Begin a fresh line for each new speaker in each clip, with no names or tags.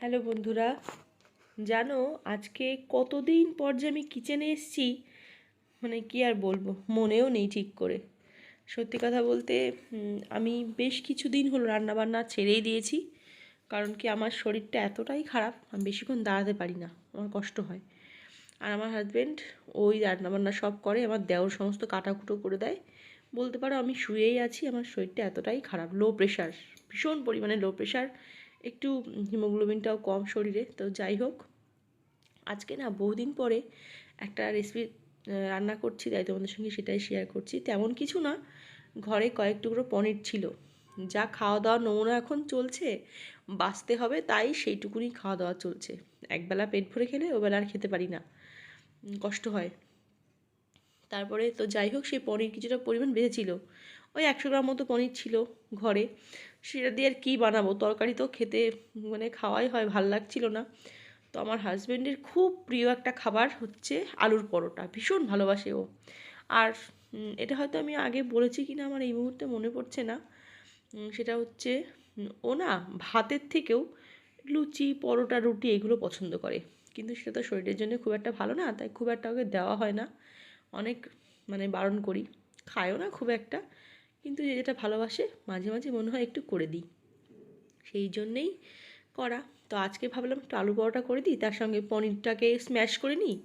Hello বন্ধুরা, জানো আজকে কতদিন পর যে আমি কিচেনে এসেছি মানে কি আর বলব, মনেও নেই ঠিক করে। সত্যি কথা বলতে আমি বেশ কিছুদিন হলো রান্নাবান্না ছেড়েই দিয়েছি, কারণ কি আমার শরীরটা এতটাই খারাপ, আমি বেশিক্ষণ দাঁড়াতে পারি না, আমার কষ্ট হয়। আর আমার হাজব্যান্ড ওই রান্নাবান্না সব করে, আমার দেওর সমস্ত কাটাকুটো করে দেয়। বলতে পারো আমি শুয়েই আছি, আমার শরীরটা এতটাই খারাপ লো প্রেশার ভীষণ পরিমাণে লো প্রেশার একটু হিমোগ্লোবিনটাও কম শরীরে, তো যাই হোক। আজকে না বহুদিন পরে একটা রেসিপি রান্না করছি, তাই তোমাদের সঙ্গে সেটাই শেয়ার করছি। তেমন কিছু না, ঘরে কয়েক টুকরো পনির ছিল। যা খাওয়া দাওয়া নমুনা এখন চলছে, বাঁচতে হবে তাই সেইটুকুনি খাওয়া দাওয়া চলছে। একবেলা পেট ভরে খেলে ওবেলা আর খেতে পারি না। কষ্ট হয়। তারপরে তো যাই হোক, সেই পনির কিছুটা পরিমাণ বেঁচেছিল। ওই একশো গ্রাম মতো পনির ছিল ঘরে। সেটা দিয়ে আর কী বানাবো? তরকারি তো খেতে মানে খাওয়াই হয়, ভালো লাগছিল না। তো আমার হাজব্যান্ডের খুব প্রিয় একটা খাবার হচ্ছে আলুর পরোটা। ভীষণ ভালোবাসে ও। আর এটা হয়তো আমি আগে বলেছি কি না আমার এই মুহূর্তে মনে পড়ছে না। সেটা হচ্ছে ও না ভাতের থেকেও লুচি, পরোটা, রুটি এগুলো পছন্দ করে। কিন্তু সেটা তো শরীরের জন্য খুব একটা ভালো না, তাই খুব একটা ওকে দেওয়া হয় না। অনেক মানে বারণ করি। খায়ও না খুব একটা। কিন্তু যে যেটা ভালোবাসে মাঝে মাঝে মনে হয় একটু করে দিই। সেই জন্যেই করা। তো আজকে ভাবলাম একটু আলু পরোটা করে দিই, তার সঙ্গে পনিরটাকে স্ম্যাশ করে নিই,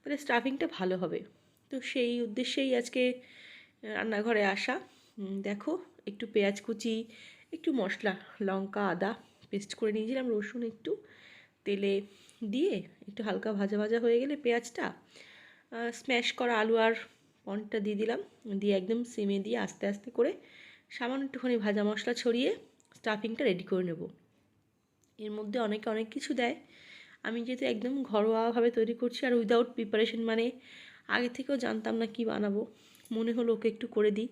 তাহলে স্টাফিংটা ভালো হবে। তো সেই উদ্দেশ্যেই আজকে রান্নাঘরে আসা। দেখো, একটু পেঁয়াজ কুচি, একটু মশলা, লঙ্কা, আদা পেস্ট করে নিয়েছিলাম, রসুন একটু তেলে দিয়ে একটু হালকা ভাজা ভাজা হয়ে গেলে পেঁয়াজটা স্ম্যাশ করা আলু আর পনিরটা দিয়ে দিলাম। দিয়ে একদম সিমে দিয়ে আস্তে আস্তে করে সামান্য একটুখানি ভাজা মশলা ছড়িয়ে স্টাফিংটা রেডি করে নেব। এর মধ্যে অনেকে অনেক কিছু দেয়। আমি যেহেতু একদম ঘরোয়াভাবে তৈরি করছি আর উইদাউট প্রিপারেশন মানে আগে থেকেও জানতাম না কি বানাবো, মনে হলো ওকে একটু করে দিই।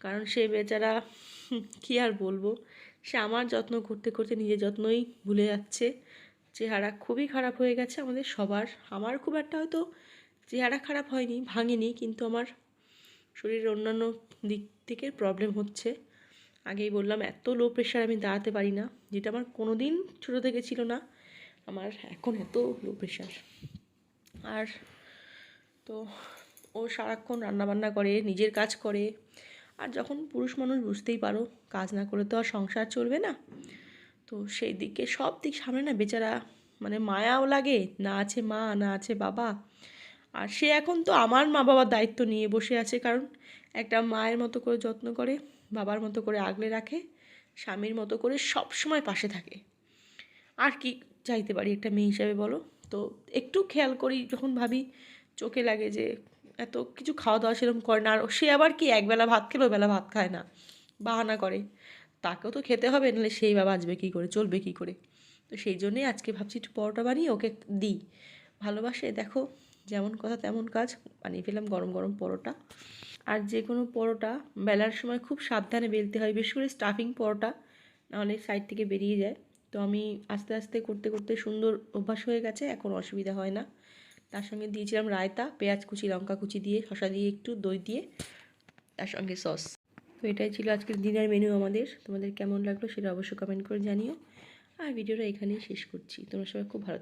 কারণ সে বেচারা, কী আর বলব, সে আমার যত্ন করতে করতে নিজের যত্নই ভুলে যাচ্ছে। চেহারা খুবই খারাপ হয়ে গেছে আমাদের সবার। আমার খুব একটা হয়তো চেহারা খারাপ হয়নি, ভাঙেনি, কিন্তু আমার শরীরের অন্যান্য দিক থেকে প্রবলেম হচ্ছে। আগেই বললাম, এত লো প্রেশার আমি দাঁড়াতে পারি না, যেটা আমার কোনো দিন ছোটো থেকে ছিল না, আমার এখন এত লো প্রেশার আর তো ও সারাক্ষণ রান্নাবান্না করে, নিজের কাজ করে, আর যখন পুরুষ মানুষ বুঝতেই পারো, কাজ না করে তো আর সংসার চলবে না। তো সেই দিকে সব দিক সামনে না, বেচারা মানে মায়াও লাগে, না আছে মা, না আছে বাবা আর সে এখন তো আমার মা বাবার দায়িত্ব নিয়ে বসে আছে, কারণ একটা মায়ের মতো করে যত্ন করে, বাবার মতো করে আগলে রাখে, স্বামীর মতো করে সব সময় পাশে থাকে। আর কি চাইতে পারি একটা মেয়ে হিসাবে বলো? তো একটু খেয়াল করি যখন ভাবি চোখে লাগে যে এত কিছু খাওয়া দাওয়া সেরকম করে না, আর সে আবার কি একবেলা ভাত খেলো, বেলা ভাত খায় না, বাহানা করে। তাকেও তো খেতে হবে, নাহলে সেই বা বাঁচবে কী করে, চলবে কী করে? তো সেই জন্যেই আজকে ভাবছি একটু পরোটা বানিয়ে ওকে দিই। ভালোবাসে, দেখো। যেমন কথা তেমন কাজ, বানিয়ে ফেলাম গরম গরম পরোটা। আর যে কোনো পরোটা বেলার সময় খুব সাবধানে বেলতে হয় বেশি করে স্টাফিং পরোটা নাহলে সাইড থেকে বেরিয়ে যায়। তো আমি আস্তে আস্তে করতে করতে সুন্দর অভ্যাস হয়ে গেছে, এখন অসুবিধা হয় না। তার সঙ্গে দিয়েছিলাম রায়তা, পেঁয়াজ কুচি, লঙ্কা কুচি দিয়ে, শসা দিয়ে একটু দই দিয়ে, তার সঙ্গে সস। তো এটাই ছিল আজকের ডিনার মেনু আমাদের। তোমাদের কেমন লাগল সেটা অবশ্যই কমেন্ট করে জানিও। আর ভিডিওটা এখানেই শেষ করছি। তোমরা সবাই খুব ভালো।